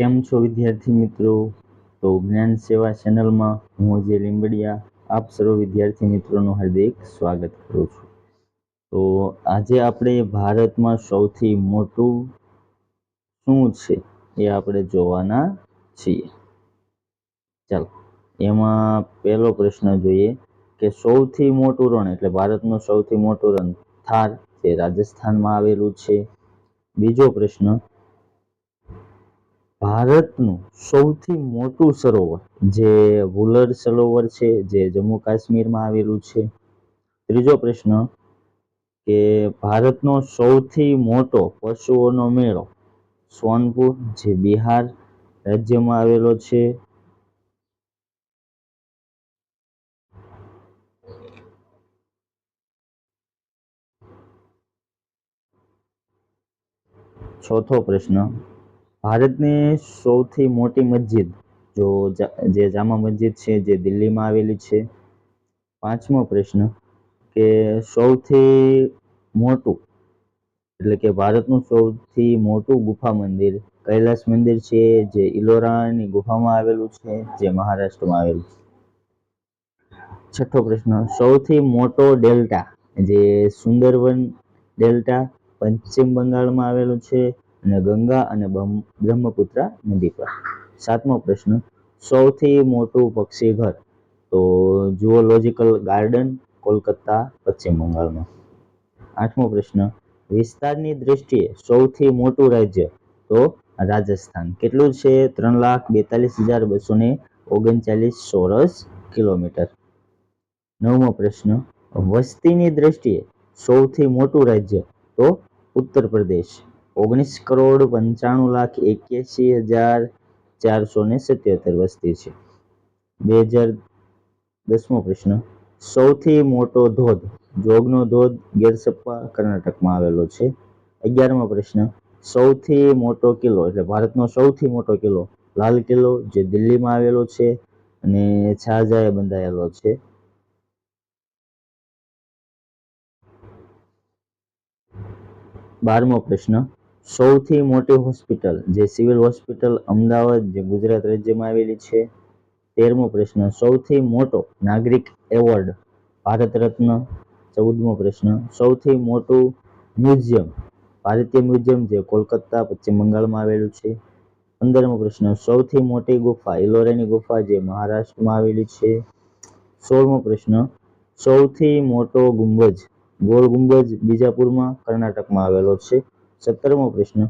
કેમ છો વિદ્યાર્થી મિત્રો? તો જ્ઞાન સેવા ચેનલમાં હું અજય લીંબડિયા, આપ સર્વ વિદ્યાર્થી મિત્રોનું હાર્દિક સ્વાગત કરું છું. તો આજે આપણે ભારતમાં સૌથી મોટું શું છે એ આપણે જોવાના છીએ. ચાલો, એમાં પહેલો પ્રશ્ન જોઈએ કે સૌથી મોટું રણ એટલે ભારતનું સૌથી મોટું રણ થાર જે રાજસ્થાનમાં આવેલું છે. બીજો પ્રશ્ન ભારતનું સૌથી મોટું સરોવર, જે વુલર સરોવર છે, જે જમ્મુ કાશ્મીરમાં આવેલું છે. ત્રીજો પ્રશ્ન કે ભારતનો સૌથી મોટો પશુઓનો મેળો સોનપુર, જે બિહાર રાજ્યમાં આવેલો છે. ચોથો પ્રશ્ન ભારતની સૌથી મોટી મસ્જિદ, જો જે જામા મસ્જિદ છે, જે દિલ્હીમાં આવેલી છે, પાંચમો પ્રશ્ન કે સૌથી મોટું, એટલે કે ભારતનું સૌથી મોટું ગુફા મંદિર, કૈલાસ મંદિર છે, જે ઇલોરાની ગુફામાં આવેલું છે, જે મહારાષ્ટ્રમાં આવેલું છે. છઠ્ઠો પ્રશ્ન, સૌથી મોટો ડેલ્ટા, જે સુંદરવન ડેલ્ટા, પશ્ચિમ બંગાળમાં આવેલું છે અને ગંગા અને બ્રહ્મપુત્રા નદી પર. સાતમો પ્રશ્ન, સૌથી મોટું પક્ષી ઘર? તો જુઓલોજિકલ ગાર્ડન કોલકાતા, પશ્ચિમ બંગાળમાં. આઠમો પ્રશ્ન, વિસ્તારની દ્રષ્ટિએ સૌથી મોટું રાજ્ય? તો રાજસ્થાન. કેટલું છે? ત્રણ લાખ બેતાલીસ હજાર બસો ને ઓગણચાલીસ ચોરસ કિલોમીટર. નવમો પ્રશ્ન, વસ્તીની દ્રષ્ટિએ સૌથી મોટું રાજ્ય? તો ઉત્તર પ્રદેશ. ઓગણીસ કરોડ પંચાણું લાખ એક્યાસી હજાર ચારસો ને સત્યોતેર વસ્તી છે. બે હજાર દસમો પ્રશ્ન. સૌથી મોટો ધોધ. જોગનો ધોધ ગેરસપ્પા કર્ણાટકમાં આવેલો છે. અગિયારમો પ્રશ્ન. સૌથી મોટો કિલ્લો, એટલે ભારતનો સૌથી મોટો કિલ્લો, લાલ કિલ્લો જે દિલ્હીમાં આવેલો છે અને શાહજહાએ બંધાયેલો છે. બારમો પ્રશ્ન. સૌથી મોટી હોસ્પિટલ, જે સિવિલ હોસ્પિટલ અમદાવાદ, જે ગુજરાત રાજ્યમાં આવેલી છે, તેરમો પ્રશ્ન. સૌથી મોટો નાગરિક એવોર્ડ, ભારત રત્ન, ચૌદમો પ્રશ્ન. સૌથી મોટું મ્યુઝિયમ, ભારતીય મ્યુઝિયમ, જે કોલકાતા, પશ્ચિમ બંગાળમાં આવેલું છે. પંદરમો પ્રશ્ન. સૌથી મોટી ગુફા, ઇલોરેની ગુફા, જે મહારાષ્ટ્રમાં આવેલી છે. સોળમો પ્રશ્ન. સૌથી મોટો ગુંબજ ગોળ ગુંબજ બીજાપુરમાં કર્ણાટકમાં આવેલો છે. સત્તરમો પ્રશ્ન.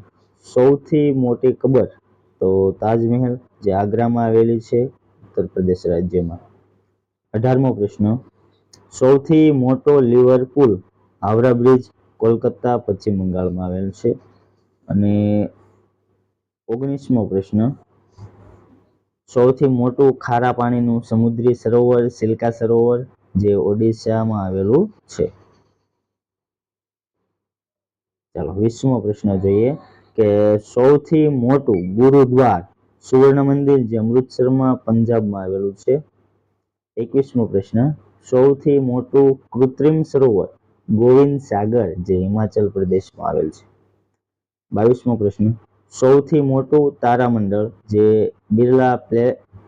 સૌથી મોટી કબર તો તાજમહેલ જે આગ્રામાં આવેલી છે ઉત્તર પ્રદેશ રાજ્યમાં. અઢારમો પ્રશ્ન. સૌથી મોટો લિવરપુલ હાવરા બ્રિજ કોલકાતા પશ્ચિમ બંગાળમાં આવેલ છે. અને ઓગણીસમો પ્રશ્ન. સૌથી મોટું ખારા પાણીનું સમુદ્રી સરોવર, સિલ્કા સરોવર જે ઓડિશામાં આવેલું છે. ચાલો વીસમો પ્રશ્ન જોઈએ કે સૌથી મોટું ગુરુદ્વાર સુવર્ણ મંદિર જે અમૃતસરમાં પંજાબમાં આવેલું છે? એકવીસમો પ્રશ્ન, સૌથી મોટું કૃત્રિમ સરોવર ગોવિંદ સાગર જે હિમાચલ પ્રદેશમાં આવેલ છે? બાવીસમો પ્રશ્ન, સૌથી મોટું તારામંડળ જે બિરલા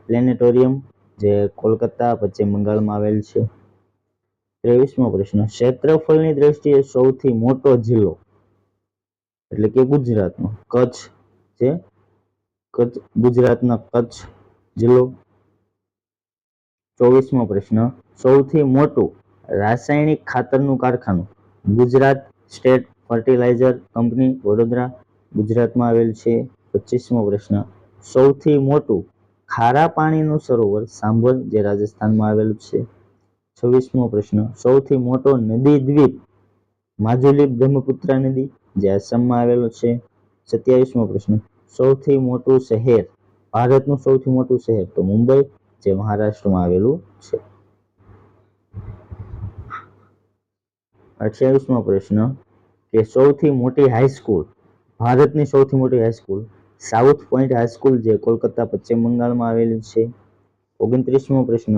પ્લેનેટોરિયમ જે કોલકાતા, પશ્ચિમ બંગાળમાં આવેલ છે? ત્રેવીસમો પ્રશ્ન, ક્ષેત્રફળની દ્રષ્ટિએ સૌથી મોટો જિલ્લો એટલે કે ગુજરાતનો કચ્છ છે. કચ્છ, ગુજરાતના કચ્છ જિલ્લો. ચોવીસમો પ્રશ્ન. સૌથી મોટું રાસાયણિક ખાતરનું કારખાનું Gujarat state fertiliser company Vadodara ગુજરાતમાં આવેલ છે. પચીસમો પ્રશ્ન. સૌથી મોટું ખારા પાણીનું સરોવર સાંભર જે રાજસ્થાનમાં આવેલું છે. છવ્વીસમો પ્રશ્ન. સૌથી મોટો નદી દ્વીપ. માજુલી બ્રહ્મપુત્રા નદી. જે આસામમાં આવેલો છે. સત્યાવીસમો પ્રશ્ન. સૌથી મોટું શહેર. ભારતનું સૌથી મોટું શહેર તો મુંબઈ, જે મહારાષ્ટ્રમાં આવેલું છે. અઠ્યાવીસમો પ્રશ્ન. કે સૌથી મોટી હાઈસ્કૂલ ભારતની સૌથી મોટી હાઈસ્કૂલ સાઉથ પોઈન્ટ હાઈસ્કૂલ જે કોલકાતા, પશ્ચિમ બંગાળમાં આવેલી છે. ઓગણત્રીસમો પ્રશ્ન.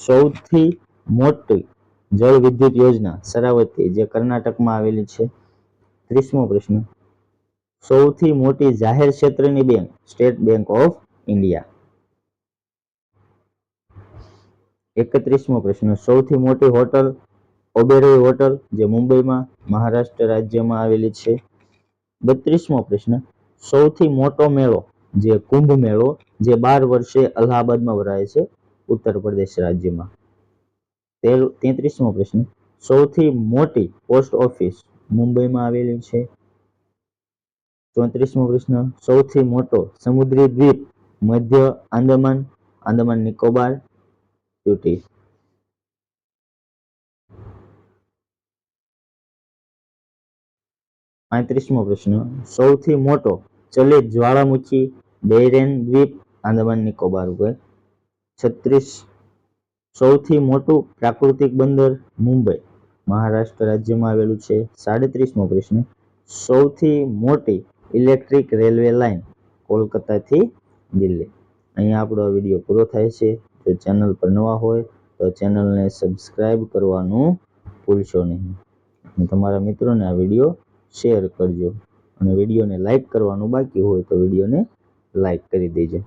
સૌથી મોટી જળ વિદ્યુત યોજના શરાવતી જે કર્ણાટકમાં આવેલી છે. ત્રીસમો પ્રશ્ન. સૌથી મોટી જાહેર ક્ષેત્રની bank state bank of India. એકત્રીસમો પ્રશ્ન. સૌથી મોટી હોટલ ઓબેરોય હોટલ જે મુંબઈમાં મહારાષ્ટ્ર રાજ્યમાં આવેલી છે. બત્રીસમો પ્રશ્ન. સૌથી મોટો મેળો જે કુંભ મેળો જે બાર વર્ષે અલ્હાબાદમાં ભરાય છે ઉત્તર પ્રદેશ રાજ્યમાં. તેર, તેત્રીસમો પ્રશ્ન. સૌથી મોટી પોસ્ટ ઓફિસ મુંબઈમાં આવેલી છે. ચોત્રીસમો પ્રશ્ન, સૌથી મોટો સમુદ્રી દ્વીપ મધ્ય આંદામાન આંદામાન નિકોબાર ટ્યુટી પાંત્રીસમો પ્રશ્ન, સૌથી મોટો ચલિત જ્વાળામુખી બેરેન દ્વીપ આંદામાન નિકોબાર ઉપર. છત્રીસ, સૌથી મોટું પ્રાકૃતિક બંદર મુંબઈ. મહારાષ્ટ્ર રાજ્યમાં આવેલું છે. સાડત્રીસમો પ્રશ્ન. સૌથી મોટી ઇલેક્ટ્રિક રેલવે લાઇન કોલકાતાથી દિલ્હી. અહીંયા આપણો વીડિયો પૂરો થાય છે. જો ચેનલ પર નવા હોય, તો ચેનલને સબસ્ક્રાઈબ કરવાનું ભૂલશો નહીં. અને તમારા મિત્રોને આ વીડિયો શેર કરજો. અને વિડીયોને લાઈક કરવાનું બાકી હોય, તો વિડીયોને લાઈક કરી દેજો.